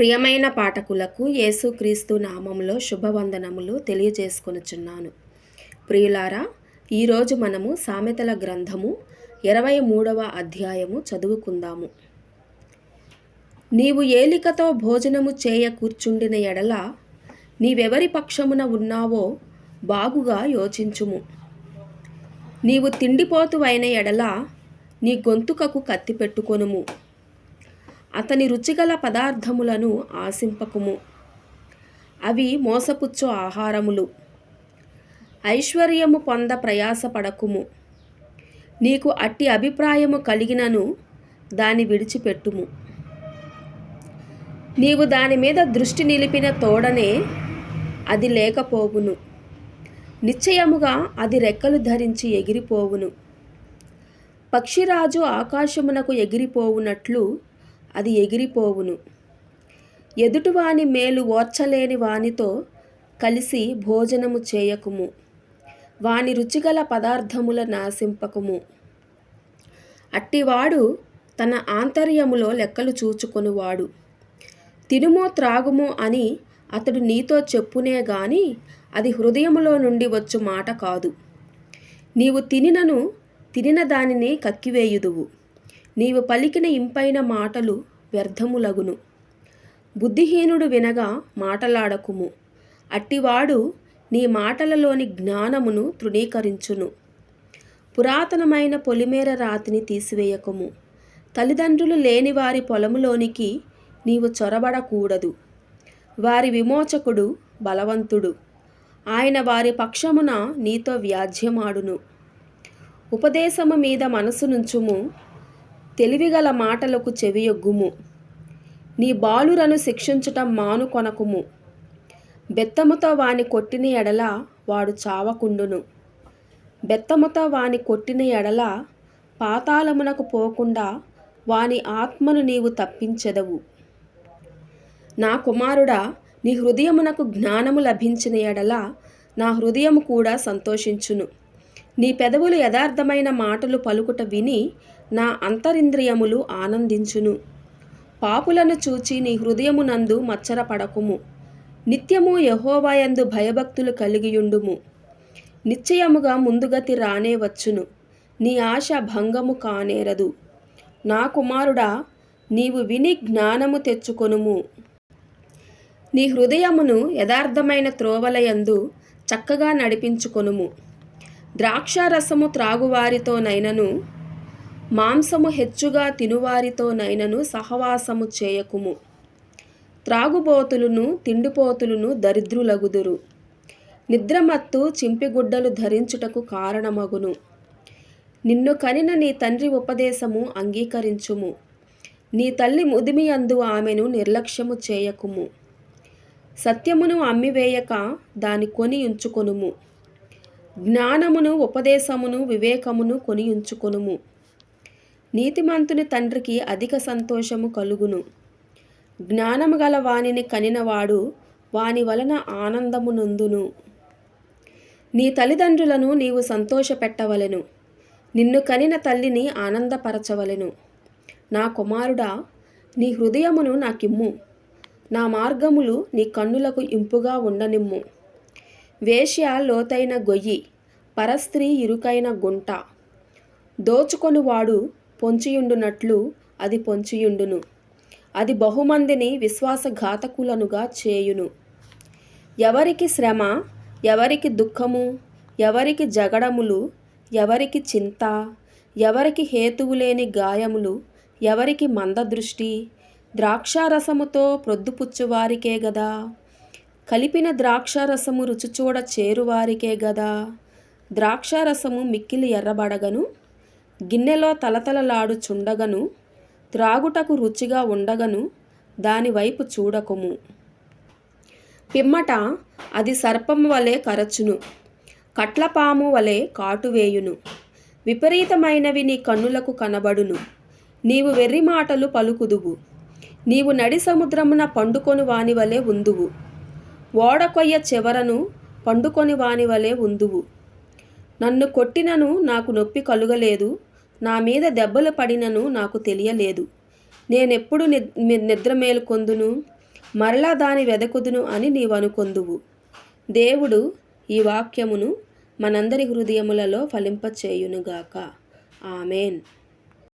ప్రియమైన పాఠకులకు యేసుక్రీస్తు నామంలో శుభవందనములు తెలియజేసుకొనుచున్నాను. ప్రియులారా ఈరోజు మనము సామెతల గ్రంథము ఇరవై మూడవ అధ్యాయము చదువుకుందాము. నీవు ఏలికతో భోజనము చేయ కూర్చుండిన ఎడల నీవెవరి పక్షమున ఉన్నావో బాగుగా యోచించుము. నీవు తిండిపోతువైన ఎడల నీ గొంతుకకు కత్తి పెట్టుకొనుము. అతని రుచిగల పదార్థములను ఆశింపకుము. అవి మోసపుచ్చు ఆహారములు. ఐశ్వర్యము పొంద ప్రయాసపడకుము. నీకు అట్టి అభిప్రాయము కలిగినను దాని విడిచిపెట్టుము. నీవు దాని మీద దృష్టి నిలిపిన తోడనే అది లేకపోవును. నిశ్చయముగా అది రెక్కలు ధరించి ఎగిరిపోవును. పక్షిరాజు ఆకాశమునకు ఎగిరిపోవునట్లు అది ఎగిరిపోవును. ఎదుటివాని మేలు ఓర్చలేని వానితో కలిసి భోజనము చేయకుము. వాని రుచిగల పదార్థముల నాశింపకుము. అట్టివాడు తన ఆంతర్యములో లెక్కలు చూచుకొనువాడు. తినుమో త్రాగుము అని అతడు నీతో చెప్పునే గాని అది హృదయములో నుండి వచ్చు మాట కాదు. నీవు తినినను తినిన దానిని కక్కివేయుదువు. నీవు పలికిన ఇంపైన మాటలు వ్యర్థములగును. బుద్ధిహీనుడు వినగా మాటలాడకుము. అట్టివాడు నీ మాటలలోని జ్ఞానమును తృణీకరించును. పురాతనమైన పొలిమేర రాతిని తీసివేయకము. తల్లిదండ్రులు లేని వారి పొలములోనికి నీవు చొరబడకూడదు. వారి విమోచకుడు బలవంతుడు. ఆయన వారి పక్షమున నీతో వ్యాజ్యమాడును. ఉపదేశము మీద మనసు నుంచుము. తెలివిగల మాటలకు చెవియొగ్గుము. నీ బాలురను శిక్షించటం మానుకొనకుము బెత్తముతో వాని కొట్టిన ఎడల వాడు చావకుండును. బెత్తముతో వాని కొట్టిన ఎడల పాతాళమునకు పోకుండా వాని ఆత్మను నీవు తప్పించెదవు. నా కుమారుడా నీ హృదయమునకు జ్ఞానము లభించిన ఎడల నా హృదయము కూడా సంతోషించును. నీ పెదవులు యథార్థమైన మాటలు పలుకుట విని నా అంతరింద్రియములు ఆనందించును. పాపులను చూచి నీ హృదయమునందు మచ్చరపడకుము. నిత్యము యహోవాయందు భయభక్తులు కలిగియుండుము. నిశ్చయముగా ముందుగతి రానే వచ్చును. నీ ఆశ భంగము కానేరదు. నా కుమారుడా నీవు విని జ్ఞానము తెచ్చుకొనుము. నీ హృదయమును యథార్థమైన త్రోవలయందు చక్కగా నడిపించుకొనుము. ద్రాక్షారసము త్రాగువారితోనైనను మాంసము హెచ్చుగా తినువారితోనైనను సహవాసము చేయకుము. త్రాగుబోతులను తిండిపోతులను దరిద్రులగుదురు. నిద్రమత్తు చింపిగుడ్డలు ధరించుటకు కారణమగును. నిన్ను కనిన నీ తండ్రి ఉపదేశము అంగీకరించుము. నీ తల్లి ముదిమియందు ఆమెను నిర్లక్ష్యము చేయకుము. సత్యమును అమ్మివేయక దాని కొని ఉంచుకొనుము. జ్ఞానమును ఉపదేశమును వివేకమును కొని ఉంచుకొనుము. నీతిమంతుని తండ్రికి అధిక సంతోషము కలుగును. జ్ఞానము గల వానిని కనినవాడు వాని వలన ఆనందము నొందును. నీ తల్లిదండ్రులను నీవు సంతోషపెట్టవలెను. నిన్ను కనిన తల్లిని ఆనందపరచవలెను. నా కుమారుడా నీ హృదయమును నాకిమ్ము. నా మార్గములు నీ కన్నులకు ఇంపుగా ఉండనిమ్ము. వేశ్య లోతైన గొయ్యి పరస్త్రీ ఇరుకైన గుంట. దోచుకొనువాడు పొంచియుండునట్లు అది పొంచియుండును. అది బహుమందిని విశ్వాసఘాతకులనుగా చేయును. ఎవరికి శ్రమ ఎవరికి దుఃఖము ఎవరికి జగడములు ఎవరికి చింత ఎవరికి హేతువు లేని గాయములు ఎవరికి మందదృష్టి ద్రాక్షారసముతో ప్రొద్దుపుచ్చువారికే గదా. కలిపిన ద్రాక్షారసము రుచిచూడ చేరువారికే గదా. ద్రాక్షారసము మిక్కిలి ఎర్రబడగను గిన్నెలో తలతలలాడుచుండగను త్రాగుటకు రుచిగా ఉండగను దాని వైపు చూడకుము. పిమ్మట అది సర్పము వలె కరచును కట్లపాము వలె కాటువేయును. విపరీతమైనవి నీ కన్నులకు కనబడును. నీవు వెర్రి మాటలు పలుకుదువు. నీవు నడి సముద్రమున పండుకొని వాని వలె ఉందువు. ఓడకొయ్య చివరను పండుకొని వాని వలె ఉందువు. నన్ను కొట్టినను నాకు నొప్పి కలుగలేదు. నా మీద దెబ్బలు పడినను నాకు తెలియలేదు. నేనెప్పుడు నిద్ర మేలుకొందును? మరలా దాని వెదకుదును అని నీవనుకొందువు. దేవుడు ఈ వాక్యమును మనందరి హృదయములలో ఫలింపచేయునుగాక. ఆమెన్.